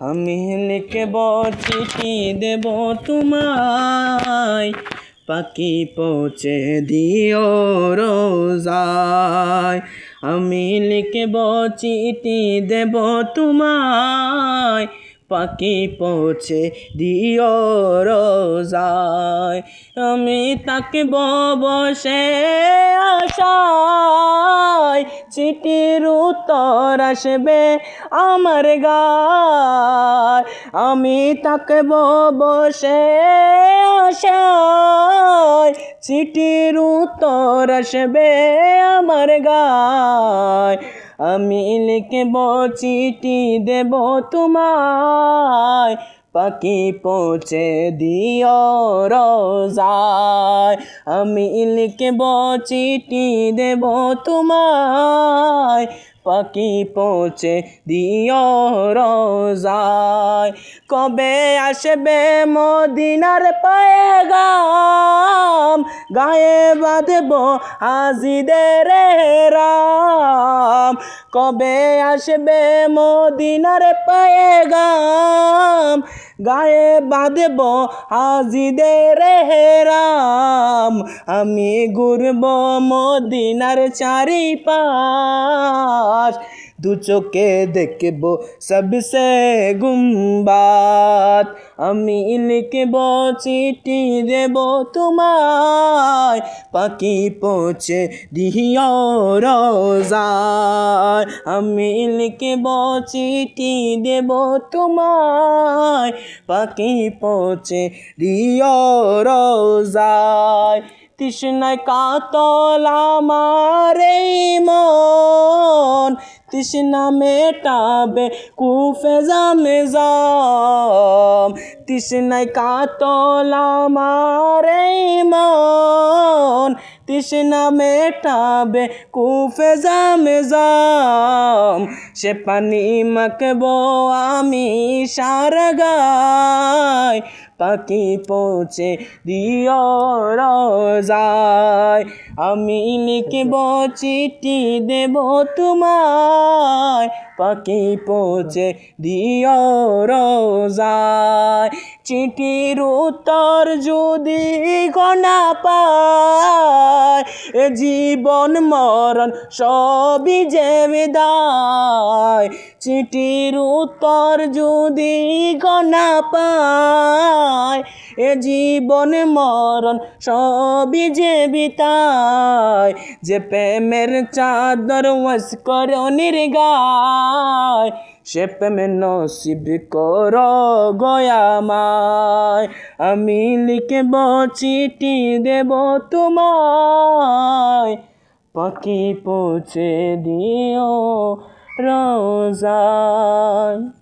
আমি লিখব চিঠি দেব তোমায়। পাখি পৌঁছে দিও রোজায়। আমি লিখব চিঠি দেব তোমায়। পাখি পৌঁছে দিও রোজায়। আমি তাকে বসে আশায়। চিঠির উত্তর আসবে আমার গায়। আমি তাকে বসে চিঠির উত্তর আসবে আমার গায়। আমি লিখব, চিঠি দেব তোমায়। পাখি পৌঁছে দিও রোজায়। আমি লিখব, চিঠি দেব তোমায়। পাখি পৌঁছে দিও রোজায়। কবে আসবে মদিনার পায়গাম? গায়ে বাঁধব হাজিদের রাম। কবে আসবে মদিনার পায়গাম? গায়ে বাঁধব হাজিদের রাম। আমি ঘুরব মদিনার চারিপাশ। দু চোখে দেখব সবসে গুম্বাত আমি লিখব, চিঠি দেব তোমায়। পাখি পৌঁছে দিও রোজায়। আমি লিখব, চিঠি দেব তোমায়। পাখি পৌঁছে দিও রোজায়। তৃষ্ণায় কাতল মন তৃষ্ণা মেটাবে কুফেজা মেজাম জাম তৃষ্ণায় কাতল আমার মা তৃষ্ণা মেটাবে, কুফে জামে জাম সে পানি মাখবো আমি সারা গায়, পাখি পৌঁছে দিও রোজায়। আমি লিখব চিঠি দেব তোমায়, পাখি পৌঁছে দিও রোজায়। চিঠির উত্তর যদি গনা পায় এ জীবন, মরণ সবই যে বিদায়। চিঠির উত্তর যদি গনা পায়, এ জীবন, মরণ সবই যে বিতায় যে প্রেমের চাদর ওয়াস করে নির্গায় সে প্রেমে নসিব কর গয়ামায়। আমি লিখব চিঠি দেব তোমায়। পাখি পৌঁছে দিও রোজায়।